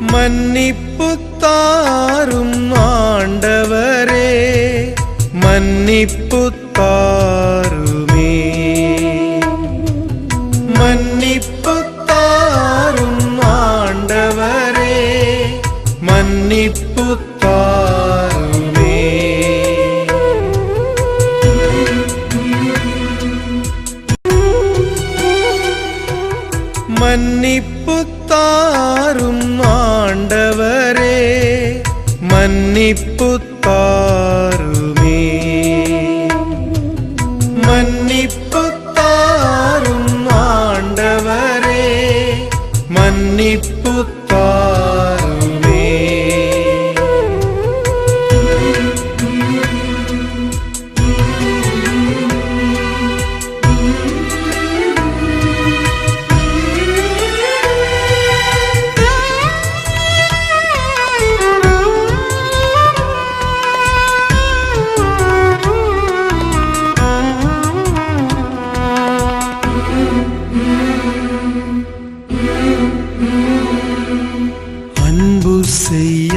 மன்னிப்பு தாரும் ஆண்டவரே மன்னிப்பு தாருமே. மன்னிப்பு தாரும் ஆண்டவரே மன்னிப்பு மன்னிப்பு தாரும் ஆண்டவரே. மன்னிப்பு தாருமே. மன்னிப்பு தாரும் ஆண்டவரே. மன்னிப்பு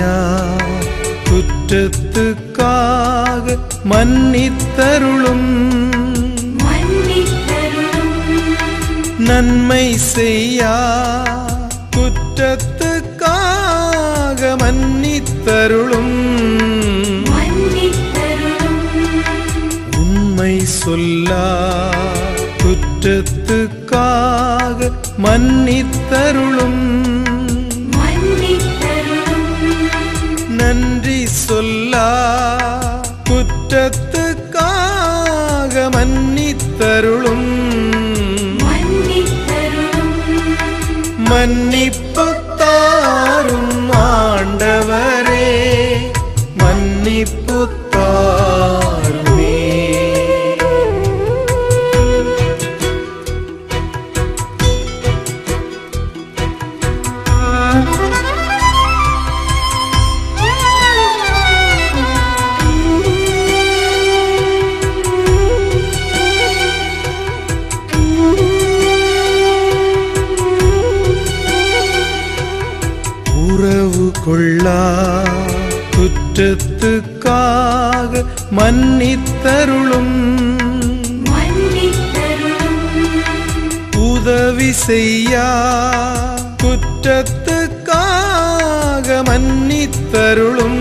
செய்யா குற்றத்துக்காக மன்னித்தருளும். நன்மை செய்யா? குற்றத்துக்காக மன்னித்தருளும். உண்மை சொல்லா? குற்றத்துக்காக மன்னித்தருளும். மன்னிப்பு தாரும் ஆண்டவரே மன்னிப்பு தாருமே. உறவு கொள்ளா. குற்றத்துக்காக மன்னித்தருளும். உதவி செய்யா. குற்றத்துக்காக மன்னித்தருளும்.